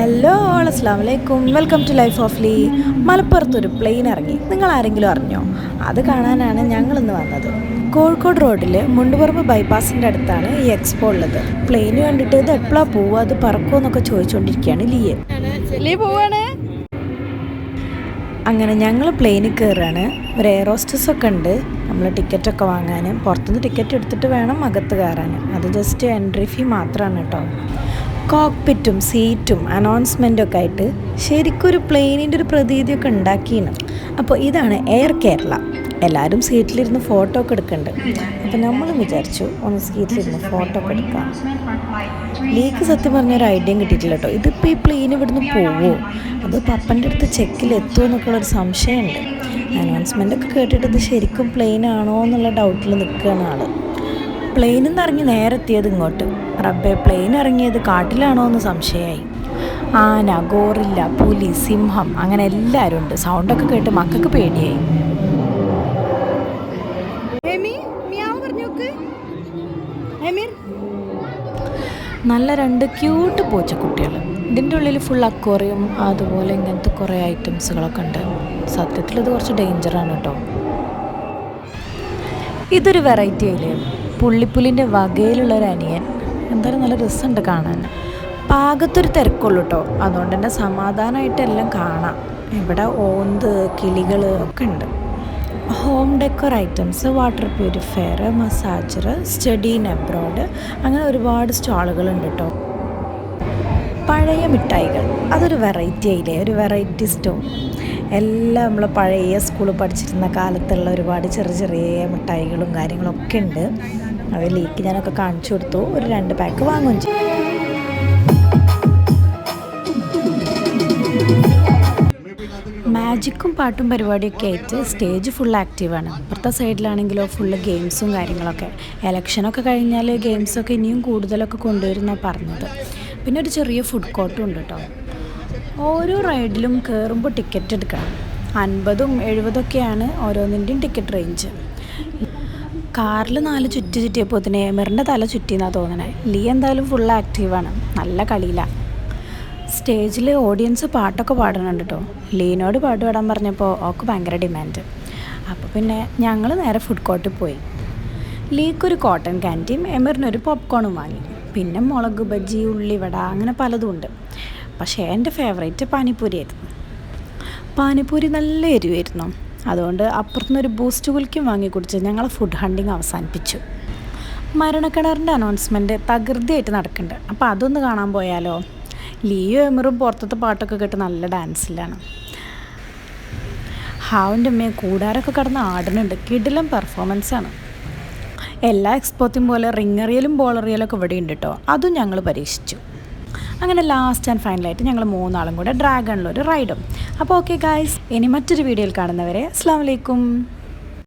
Hello അസ്സാം വലൈക്കും welcome to life of Lee മലപ്പുറത്തൊരു plane ഇറങ്ങി. നിങ്ങൾ ആരെങ്കിലും അറിഞ്ഞോ? അത് കാണാനാണ് ഞങ്ങളിന്ന് വന്നത്. കോഴിക്കോട് റോഡിൽ മുണ്ടുപറമ്പ് ബൈപ്പാസിന്റെ അടുത്താണ് ഈ എക്സ്പോ ഉള്ളത്. പ്ലെയിൻ കണ്ടിട്ട് ഇത് എപ്പോഴാണ് പോവുക? അത് പറക്കുമോ എന്നൊക്കെ ചോദിച്ചുകൊണ്ടിരിക്കുകയാണ് ലീയെ. ലീ പോവാണ്. അങ്ങനെ ഞങ്ങൾ പ്ലെയിനിൽ കയറുകയാണ് ഒരു എയർ ഹോസ്റ്റസ് ഒക്കെ ഉണ്ട്. നമ്മൾ ടിക്കറ്റൊക്കെ വാങ്ങാൻ പുറത്തുനിന്ന് ടിക്കറ്റ് എടുത്തിട്ട് വേണം അകത്ത് കയറാൻ അത് ജസ്റ്റ് എൻട്രി ഫീ മാത്രമാണ് കേട്ടോ. കോക്പിറ്റും സീറ്റും അനൗൺസ്മെന്റും ഒക്കെ ആയിട്ട് ശരിക്കും ഒരു പ്ലെയിനിന്റെ ഒരു പ്രതീതിയൊക്കെ ഉണ്ടാക്കിയാണ് അപ്പോൾ ഇതാണ് എയർ കേരള എല്ലാവരും സീറ്റിലിരുന്ന് ഫോട്ടോ ഒക്കെ എടുക്കുന്നുണ്ട് അപ്പോൾ നമ്മൾ വിചാരിച്ചു ഒന്ന് സീറ്റിലിരുന്ന് ഫോട്ടോ ഒക്കെ എടുക്കാം. ലീക്ക് സത്യം പറഞ്ഞ ഒരു ഐഡിയയും കിട്ടിയിട്ടില്ല കേട്ടോ ഇതിപ്പോൾ ഈ പ്ലെയിൻ ഇവിടുന്ന് പോവുമോ അത് പപ്പന്റെ അടുത്ത് ചെക്കിൽ എത്തുമോ എന്നൊക്കെയുള്ളൊരു സംശയമുണ്ട്. അനൗൺസ്മെന്റ് ഒക്കെ കേട്ടിട്ട് ഇത് ശരിക്കും പ്ലെയിൻ ആണോ എന്നുള്ള ഡൗട്ടിൽ നിൽക്കുകയാണ് ആൾ. പ്ലെയിനിൽ നിന്ന് ഇറങ്ങി നേരെ എത്തിയത് ഇങ്ങോട്ട്. റബ്ബെ പ്ലെയിൻ ഇറങ്ങിയത് കാട്ടിലാണോ എന്ന് സംശയമായി. ആന ഗോറില്ല പുലി സിംഹം അങ്ങനെ എല്ലാവരും ഉണ്ട്. സൗണ്ടൊക്കെ കേട്ട് മക്കൾക്ക് പേടിയായി. നല്ല രണ്ട് ക്യൂട്ട് പൂച്ചക്കുട്ടികൾ ഇതിന്റെ ഉള്ളിൽ ഫുൾ അക്വറിയം അതുപോലെ ഇങ്ങനത്തെ കുറേ ഐറ്റംസുകളൊക്കെ ഉണ്ട്. സത്യത്തിൽ ഇത് കുറച്ച് ഡേഞ്ചറാണ് കേട്ടോ. ഇതൊരു വെറൈറ്റി അല്ലേ പുള്ളിപ്പുലിന്റെ വകയിലുള്ള ഒരു അനിയൻ. എന്തായാലും നല്ല രസമുണ്ട് കാണാൻ. പാകത്തൊരു തിരക്കുള്ളൂ കേട്ടോ അതുകൊണ്ട് തന്നെ സമാധാനമായിട്ട് എല്ലാം കാണാം. ഇവിടെ ഓന്ത് കിളികൾ ഒക്കെ ഉണ്ട്. Home decor items water purifier massager study in abroad അങ്ങനെ ഒരുപാട് സ്റ്റാളുകളുണ്ട് കേട്ടോ പഴയ മിഠായികൾ. അതൊരു വെറൈറ്റി ആയില്ലേ? ഒരു വെറൈറ്റി സ്റ്റോ എല്ലാം നമ്മൾ പഴയ സ്കൂളിൽ പഠിച്ചിരുന്ന കാലത്തുള്ള ഒരുപാട് ചെറിയ ചെറിയ മിഠായികളും കാര്യങ്ങളൊക്കെ ഉണ്ട്. അത് ലീക്ക് ഞാനൊക്കെ കാണിച്ചു കൊടുത്തു. ഒരു രണ്ട് പാക്ക് വാങ്ങുകയും ചെയ്തു. മാജിക്കും പാട്ടും പരിപാടിയൊക്കെ ആയിട്ട് സ്റ്റേജ് ഫുൾ ആക്റ്റീവാണ് ഇപ്പുറത്തെ സൈഡിലാണെങ്കിലോ ഫുള്ള് ഗെയിംസും കാര്യങ്ങളൊക്കെ. എലക്ഷനൊക്കെ കഴിഞ്ഞാൽ ഗെയിംസൊക്കെ ഇനിയും കൂടുതലൊക്കെ കൊണ്ടുവരുന്ന പറഞ്ഞത്. പിന്നെ ഒരു ചെറിയ ഫുഡ് കോർട്ടും ഉണ്ട് കേട്ടോ ഓരോ റൈഡിലും കയറുമ്പോൾ ടിക്കറ്റ് എടുക്കണം. അൻപതും എഴുപതൊക്കെയാണ് ഓരോന്നിന്റെയും ടിക്കറ്റ് റേഞ്ച് കാറിൽ നാല് ചുറ്റി ചുറ്റിയപ്പോൾ തന്നെ എമറിന്റെ തല ചുറ്റിയെന്നാണ് തോന്നണേ. ലീ എന്തായാലും ഫുൾ ആക്റ്റീവാണ് നല്ല കളിയിലാണ് സ്റ്റേജിൽ ഓഡിയൻസ് പാട്ടൊക്കെ പാടുന്നുണ്ട് കേട്ടോ ലീനോട് പാട്ട് പാടാൻ പറഞ്ഞപ്പോൾ ഓക്ക് ഭയങ്കര ഡിമാൻഡ് അപ്പോൾ പിന്നെ ഞങ്ങൾ നേരെ ഫുഡ് കോർട്ടിൽ പോയി. ലീക്കൊരു കോട്ടൺ ക്യാന്റീൻ എമിറിനൊരു പോപ്കോണും വാങ്ങി. പിന്നെ മുളക് ബജ്ജി ഉള്ളിവട അങ്ങനെ പലതും ഉണ്ട്. പക്ഷേ എന്റെ ഫേവറേറ്റ് പാനിപ്പൂരി ആയിരുന്നു. പാനിപ്പൂരി നല്ല എരിവായിരുന്നു. അതുകൊണ്ട് അപ്പുറത്തുനിന്നൊരു ബൂസ്റ്റ് കുലിക്കും വാങ്ങി കുടിച്ച് ഞങ്ങൾ ഫുഡ് ഹണ്ടിങ് അവസാനിപ്പിച്ചു. മരണക്കിണറിന്റെ അനൗൺസ്മെന്റ് തകൃതിയായിട്ട് നടക്കുന്നുണ്ട്. അപ്പോൾ അതൊന്ന് കാണാൻ പോയാലോ? ലിയോ എമറും പുറത്തത്തെ പാട്ടൊക്കെ കേട്ട് നല്ല ഡാൻസിലാണ് ഹാവിന്റെ അമ്മയെ കൂടാരൊക്കെ കടന്ന് ആടുന്നുണ്ട്. കിടിലം പെർഫോമൻസാണ് എല്ലാ എക്സ്പോത്തും പോലെ റിങ്ങറിയലും ബോളറിയലൊക്കെ ഇവിടെ ഉണ്ട് കേട്ടോ അതും ഞങ്ങൾ പരീക്ഷിച്ചു. അങ്ങനെ ലാസ്റ്റ് ആൻഡ് ഫൈനലായിട്ട് ഞങ്ങൾ മൂന്നാളും കൂടെ ഡ്രാഗണിലൊരു റൈഡും അപ്പോൾ ഓക്കെ ഗായ്സ് ഇനി മറ്റൊരു വീഡിയോയിൽ കാണുന്നവരെ അസ്സാം വലൈക്കും